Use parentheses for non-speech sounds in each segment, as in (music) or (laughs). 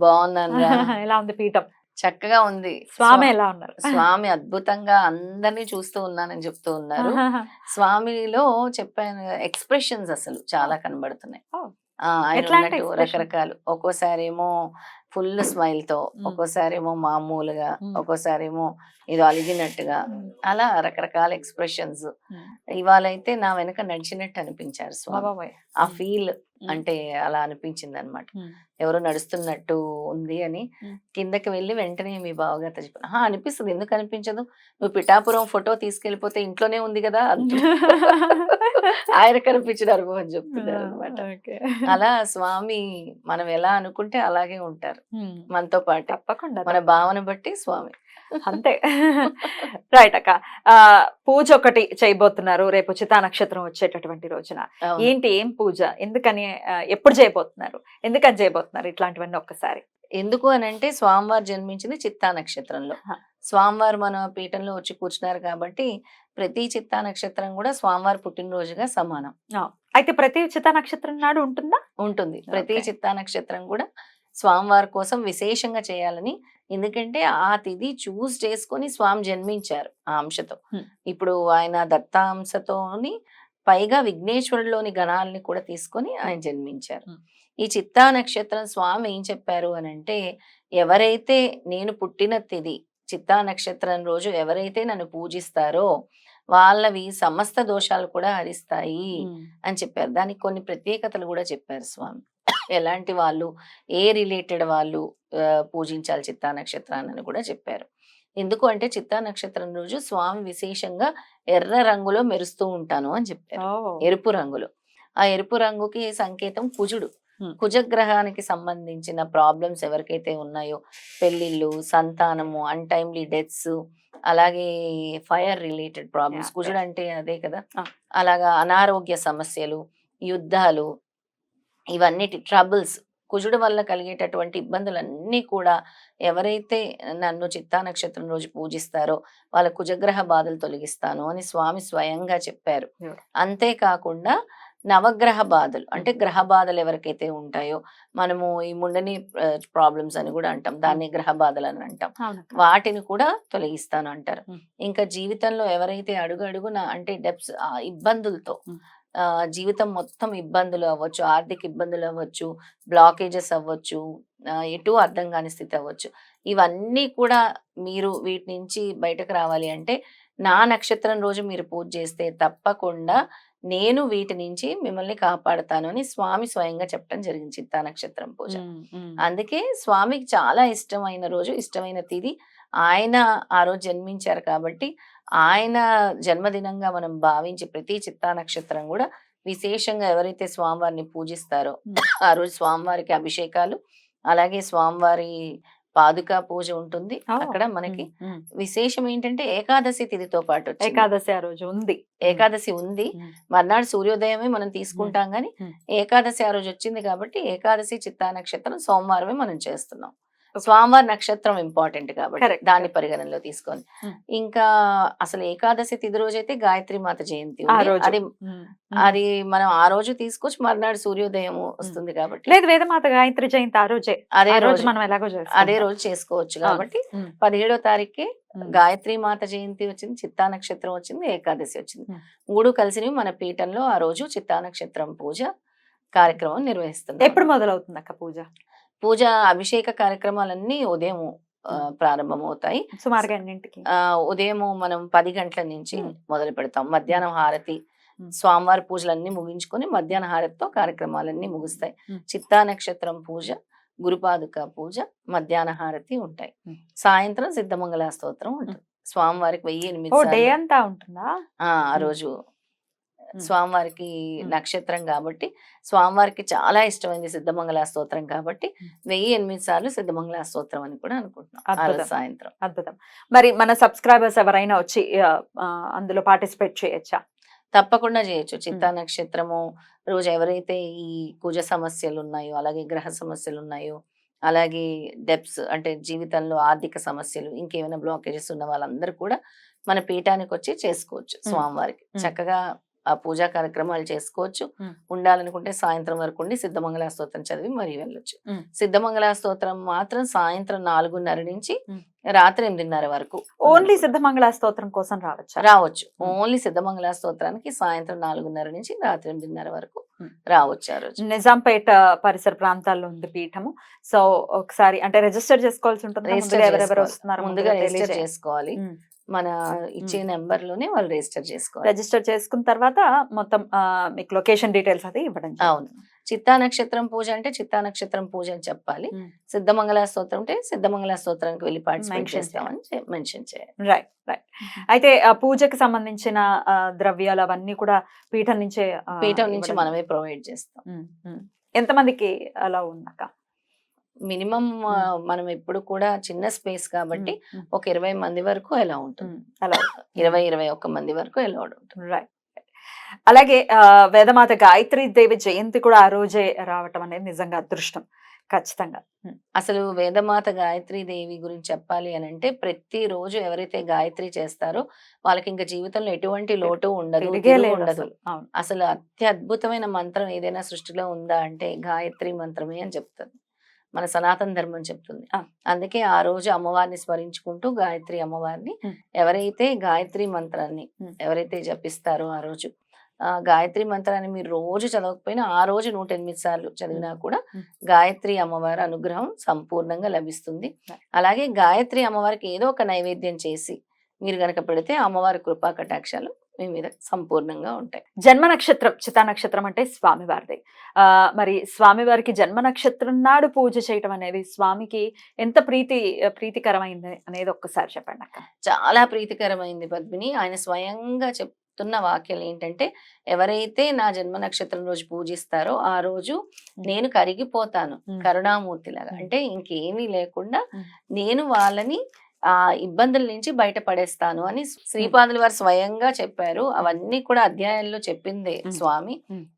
బాగున్నాను. (laughs) ఎలా ఉంది పీఠం? చక్కగా ఉంది. స్వామి ఎలా ఉన్నారు? స్వా- స్వామి అద్భుతంగా అందరినీ చూస్తూ ఉన్నానని చెప్తూ ఉన్నారు. స్వామిలో చెప్పాను ఎక్స్ప్రెషన్స్ అసలు చాలా కనబడుతున్నాయి? రకరకాలు. ఒక్కోసారి ఏమో ఫుల్ స్మైల్తో Mm. ఒక్కోసారి ఏమో మామూలుగా. ఒక్కోసారి ఏమో ఏదో అలిగినట్టుగా అలా రకరకాల ఎక్స్ప్రెషన్స్. ఇవాళ అయితే నా వెనక నడిచినట్టు అనిపించారు స్వామి ఆ ఫీల్. అంటే అలా అనిపించింది అనమాట. ఎవరో నడుస్తున్నట్టు ఉంది అని. కిందకి వెళ్ళి వెంటనే మీ బావగారితో చెప్పాను "ఆహా, అనిపిస్తుంది ఎందుకు అనిపించదు నువ్వు పిఠాపురం ఫోటో తీసుకెళ్ళిపోతే ఇంట్లోనే ఉంది కదా (laughs) ఆయన కనిపించిన అనుభవం చెప్తున్నారు అనమాట. అలా స్వామి మనం ఎలా అనుకుంటే అలాగే ఉంటారు. మనతో పాటు తప్పకుండా మన భావన బట్టి స్వామి. అంతే. రైట్ అక్క. ఆ, పూజ ఒకటి చేయబోతున్నారు. రేపు చితా నక్షత్రం వచ్చేటటువంటి రోజున. ఏంటి ఏం పూజ? ఎందుకని ఎప్పుడు చేయబోతున్నారు? ఎందుకని చేయబోతున్నారు ఇట్లాంటివన్నీ ఒక్కసారి? ఎందుకు అని అంటే స్వామివారు జన్మించింది చిత్తా నక్షత్రంలో. స్వామివారు మన పీఠంలో వచ్చి కూర్చున్నారు కాబట్టి ప్రతి చిత్తా నక్షత్రం కూడా స్వామివారి పుట్టినరోజుగా సమానం. అయితే ప్రతి చితా నక్షత్రం నాడు ఉంటుందా? ఉంటుంది. ప్రతి. చిత్తా నక్షత్రం కూడా స్వామివారి కోసం విశేషంగా చేయాలని. ఎందుకంటే ఆ తిథి చూస్ చేసుకొని స్వామి జన్మించారు ఆ అంశతో. ఇప్పుడు ఆయన దత్తాంశతోని పైగా విఘ్నేశ్వరులోని గణాలని కూడా తీసుకొని ఆయన జన్మించారు. ఈ చిత్తా నక్షత్రం స్వామి ఏం చెప్పారు అని అంటే ఎవరైతే నేను పుట్టిన తిథి చిత్తా నక్షత్రం రోజు ఎవరైతే నన్ను పూజిస్తారో వాళ్ళవి సమస్త దోషాలు కూడా హరిస్తాయి అని చెప్పారు. దానికి కొన్ని ప్రత్యేకతలు కూడా చెప్పారు స్వామి. ఎలాంటి వాళ్ళు ఏ రిలేటెడ్ వాళ్ళు పూజించాలి చిత్తా నక్షత్రాన్ని అని కూడా చెప్పారు. ఎందుకు అంటే చిత్తా నక్షత్రం రోజు స్వామి విశేషంగా ఎర్ర రంగులో మెరుస్తూ ఉంటాను అని చెప్పారు. ఎరుపు రంగులో. ఆ ఎరుపు రంగుకి సంకేతం కుజుడు. కుజగ్రహానికి సంబంధించిన ప్రాబ్లమ్స్ ఎవరికైతే ఉన్నాయో పెళ్ళిళ్ళు సంతానము అన్టైమ్లీ డెత్స్ అలాగే ఫైర్ రిలేటెడ్ ప్రాబ్లమ్స్. కుజుడు అంటే అదే కదా. అలాగా అనారోగ్య సమస్యలు యుద్ధాలు ఇవన్నిటి ట్రబుల్స్ కుజుడు వల్ల కలిగేటటువంటి ఇబ్బందులన్నీ కూడా ఎవరైతే నన్ను చిత్తా నక్షత్రం రోజు పూజిస్తారో వాళ్ళ కుజగ్రహ బాధలు తొలగిస్తాను అని స్వామి స్వయంగా చెప్పారు. అంతేకాకుండా నవగ్రహ బాధలు అంటే గ్రహ బాధలు ఎవరికైతే ఉంటాయో మనము ఈ ముండని ప్రాబ్లమ్స్ అని కూడా అంటాం దాన్ని గ్రహ బాధలు అని అంటాం. వాటిని కూడా తొలగిస్తాను అంటారు. ఇంకా జీవితంలో ఎవరైతే అడుగు అడుగున అంటే డెప్స్ ఇబ్బందులతో జీవితం మొత్తం ఇబ్బందులు అవ్వచ్చు ఆర్థిక ఇబ్బందులు అవ్వచ్చు బ్లాకేజెస్ అవ్వచ్చు ఎటు అర్థం కాని స్థితి అవ్వచ్చు. ఇవన్నీ కూడా మీరు వీటి నుంచి బయటకు రావాలి అంటే నా నక్షత్రం రోజు మీరు పూజ చేస్తే తప్పకుండా నేను వీటి నుంచి మిమ్మల్ని కాపాడుతాను అని స్వామి స్వయంగా చెప్పడం జరిగింది చిత్తా నక్షత్రం పూజ. అందుకే స్వామికి చాలా ఇష్టమైన రోజు ఇష్టమైన తిథి ఆయన ఆ రోజు జన్మించారు కాబట్టి ఆయన జన్మదినంగా మనం భావించి ప్రతి చిత్తా నక్షత్రం కూడా విశేషంగా ఎవరైతే స్వామివారిని పూజిస్తారో. ఆ రోజు స్వామివారికి అభిషేకాలు అలాగే స్వామివారి పాదుకా పూజ ఉంటుంది అక్కడ మనకి. విశేషం ఏంటంటే ఏకాదశి తిథితో పాటు. ఏకాదశి ఆ రోజు ఉంది ఏకాదశి ఉంది. మర్నాడు సూర్యోదయమే మనం తీసుకుంటాం కానీ Hmm. ఏకాదశి ఆ రోజు వచ్చింది కాబట్టి ఏకాదశి చిత్తా నక్షత్రం సోమవారమే మనం చేస్తున్నాం స్వామివారి నక్షత్రం ఇంపార్టెంట్ కాబట్టి. దాన్ని పరిగణనలో తీసుకొని. Hmm. ఇంకా అసలు ఏకాదశి తిథి రోజు అయితే గాయత్రి మాత జయంతి. అది ఉమ్, ఉమ్. అది మనం ఆ రోజు తీసుకొచ్చి మర్నాడు సూర్యోదయం వస్తుంది కాబట్టి. లేదు వేదమాత గాయత్రి జయంతి ఆ రోజే. అదే రోజు మనం ఎలాగో అదే రోజు చేసుకోవచ్చు కాబట్టి పదిహేడో తారీఖే ఉమ్. గాయత్రి మాత జయంతి వచ్చింది చిత్తా నక్షత్రం వచ్చింది ఏకాదశి వచ్చింది. Hmm. మూడు కలిసినవి మన పీఠంలో ఆ రోజు చిత్తా నక్షత్రం పూజ కార్యక్రమం నిర్వహిస్తున్నాం ఎప్పుడు మొదలవుతుంది అక్క పూజ? పూజ అభిషేక కార్యక్రమాలన్నీ ఉదయం ప్రారంభమవుతాయి ఆ ఉదయం మనం పది గంటల నుంచి. మొదలు పెడతాం మధ్యాహ్నం హారతి. స్వామివారి పూజలన్నీ ముగించుకొని మధ్యాహ్న హారతితో కార్యక్రమాలన్నీ ముగుస్తాయి. చిత్తా నక్షత్రం పూజ గురుపాదుక పూజ మధ్యాహ్న హారతి ఉంటాయి. సాయంత్రం సిద్ధమంగళ స్తోత్రం ఉంటుంది స్వామివారికి వెయ్యి ఎనిమిది ఆ. రోజు స్వామివారికి. నక్షత్రం కాబట్టి స్వామివారికి చాలా ఇష్టమైంది సిద్ధమంగళ స్తోత్రం కాబట్టి. వెయ్యి ఎనిమిది సార్లు సిద్ధమంగళ స్తోత్రం అని కూడా అనుకుంటున్నాం. సాయంత్రం. అద్భుతం. మరి మన సబ్స్క్రైబర్స్ ఎవరైనా వచ్చి అందులో పార్టిసిపేట్ చేయొచ్చా? తప్పకుండా చేయొచ్చు. చిత్తా నక్షత్రము రోజు ఎవరైతే ఈ కుజ సమస్యలు ఉన్నాయో అలాగే గ్రహ సమస్యలు ఉన్నాయో అలాగే డెప్స్ అంటే జీవితంలో ఆర్థిక సమస్యలు ఇంకేమైనా బ్లాకేజెస్ ఉన్న వాళ్ళందరూ కూడా మన పీఠానికి వచ్చి చేసుకోవచ్చు స్వామివారికి. చక్కగా ఆ పూజా కార్యక్రమాలు చేసుకోవచ్చు. ఉండాలనుకుంటే సాయంత్రం వరకు ఉండి సిద్ధమంగళ స్తోత్రం చదివి మరీ వెళ్ళొచ్చు. సిద్ధమంగళ స్తోత్రం మాత్రం సాయంత్రం నాలుగున్నర నుంచి. రాత్రి ఎనిమిదిన్నర వరకు ఓన్లీ సిద్ధమంగళ స్తోత్రం కోసం రావచ్చా రావచ్చు. ఓన్లీ సిద్ధమంగళ స్తోత్రానికి సాయంత్రం నాలుగున్నర నుంచి రాత్రి ఎనిమిదిన్నర వరకు మ్మ్. రావచ్చు ఆ రోజు నిజాంపేట పరిసర ప్రాంతాల్లో ఉంది పీఠము సో ఒకసారి అంటే రిజిస్టర్ చేసుకోవాల్సి ఉంటుంది ఎవరెవరు. వస్తున్నారు ముందుగా రిజిస్టర్ చేసుకోవాలి. మన ఇచ్చే నెంబర్లోనే వాళ్ళు రిజిస్టర్ చేసుకోవాలి. రిజిస్టర్ చేసుకున్న తర్వాత మొత్తం మీకు లొకేషన్ డీటెయిల్స్ అది ఇవ్వడం అవును. చిత్తా నక్షత్రం పూజ అంటే చిత్తా నక్షత్రం పూజ అని చెప్పాలి. సిద్ధమంగళ స్తోత్రం అంటే సిద్ధమంగళ స్తోత్రానికి వెళ్ళి పార్టిసిపేట్ చేస్తామని మెన్షన్ చేయాలి. రైట్ రైట్ అయితే ఆ పూజకి సంబంధించిన ద్రవ్యాలు అవన్నీ కూడా పీఠం నుంచే పీఠం నుంచి. మనమే ప్రొవైడ్ చేస్తాం. ఎంతమందికి అలా ఉందక్క? మినిమం మనం ఎప్పుడు కూడా చిన్న స్పేస్ కాబట్టి ఒక ఇరవై మంది వరకు ఎలా ఉంటుంది. అలా ఇరవై ఇరవై ఒక్క మంది వరకు ఎలా ఉంటుంది. రైట్ అలాగే వేదమాత గాయత్రి దేవి జయంతి కూడా ఆ రోజే రావటం అనేది నిజంగా అదృష్టం. ఖచ్చితంగా. అసలు వేదమాత గాయత్రి దేవి గురించి చెప్పాలి అని అంటే ప్రతి రోజు ఎవరైతే గాయత్రి చేస్తారో వాళ్ళకి ఇంకా జీవితంలో ఎటువంటి లోటు ఉండదు ఉండదు. అసలు. అత్యద్భుతమైన మంత్రం ఏదైనా సృష్టిలో ఉందా అంటే గాయత్రి మంత్రమే అని చెప్తుంది మన సనాతన ధర్మం చెప్తుంది. అందుకే ఆ రోజు అమ్మవారిని స్మరించుకుంటూ గాయత్రి అమ్మవారిని. ఎవరైతే గాయత్రి మంత్రాన్ని. ఎవరైతే జపిస్తారో ఆ రోజు ఆ గాయత్రి మంత్రాన్ని మీరు రోజు చదవకపోయినా ఆ రోజు నూట ఎనిమిది సార్లు చదివినా కూడా. గాయత్రి అమ్మవారి అనుగ్రహం సంపూర్ణంగా లభిస్తుంది. అలాగే గాయత్రి అమ్మవారికి ఏదో ఒక నైవేద్యం చేసి మీరు గనక పెడితే అమ్మవారి కృపా కటాక్షాలు మీ మీద సంపూర్ణంగా ఉంటాయి జన్మ నక్షత్రం చితా నక్షత్రం అంటే స్వామివారిది ఆ మరి స్వామివారికి జన్మ నక్షత్రం నాడు పూజ చేయటం అనేది స్వామికి ఎంత ప్రీతి ప్రీతికరమైంది అనేది ఒక్కసారి చెప్పండి అక్క చాలా ప్రీతికరమైంది పద్మిని ఆయన స్వయంగా చెప్తున్న వాక్యాలు ఏంటంటే ఎవరైతే నా జన్మ నక్షత్రం రోజు పూజిస్తారో ఆ రోజు నేను కరిగిపోతాను. కరుణామూర్తిలాగా. అంటే ఇంకేమీ లేకుండా. నేను వాళ్ళని ఆ ఇబ్బందుల నుంచి బయటపడేస్తాను అని శ్రీపాదులు వారు స్వయంగా చెప్పారు అవన్నీ కూడా అధ్యాయాల్లో చెప్పిందే. స్వామి.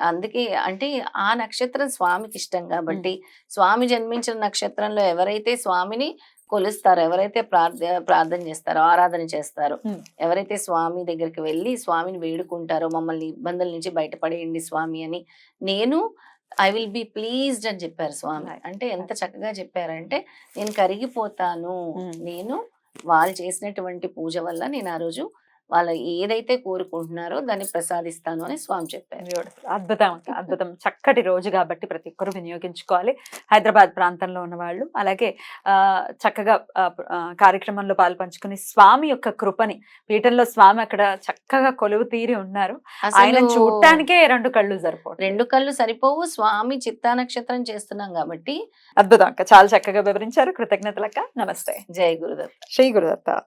అందుకే అంటే ఆ నక్షత్రం స్వామికి ఇష్టం కాబట్టి స్వామి జన్మించిన నక్షత్రంలో ఎవరైతే స్వామిని కొలుస్తారో ఎవరైతే ప్రార్థ ప్రార్థన చేస్తారో ఆరాధన చేస్తారో. ఎవరైతే స్వామి దగ్గరికి వెళ్ళి స్వామిని వేడుకుంటారో మమ్మల్ని ఇబ్బందుల నుంచి బయటపడేయండి స్వామి అని నేను ఐ విల్ బి ప్లీజ్డ్ అని చెప్పారు స్వామి. అంటే ఎంత చక్కగా చెప్పారంటే నేను కరిగిపోతాను Mm. నేను వాళ్ళు చేసినటువంటి పూజ వల్ల నేను ఆ రోజు వాళ్ళ ఏదైతే కోరుకుంటున్నారో దాన్ని ప్రసాదిస్తాను అని స్వామి చెప్పారు. అద్భుతం (laughs) అద్భుతం. చక్కటి రోజు కాబట్టి ప్రతి ఒక్కరు వినియోగించుకోవాలి. హైదరాబాద్ ప్రాంతంలో ఉన్న వాళ్ళు అలాగే ఆ చక్కగా కార్యక్రమంలో పాల్పంచుకుని స్వామి యొక్క కృపని పీఠంలో స్వామి అక్కడ చక్కగా కొలువు తీరి ఉన్నారు. ఆయన చూడటానికే రెండు కళ్ళు సరిపోదు రెండు కళ్ళు సరిపోవు. స్వామి చిత్తా నక్షత్రం చేస్తున్నాం కాబట్టి అద్భుతం అక్క. చాలా చక్కగా వివరించారు. కృతజ్ఞతలక్క. నమస్తే. జై గురుదత్త. శ్రీ గురుదత్త.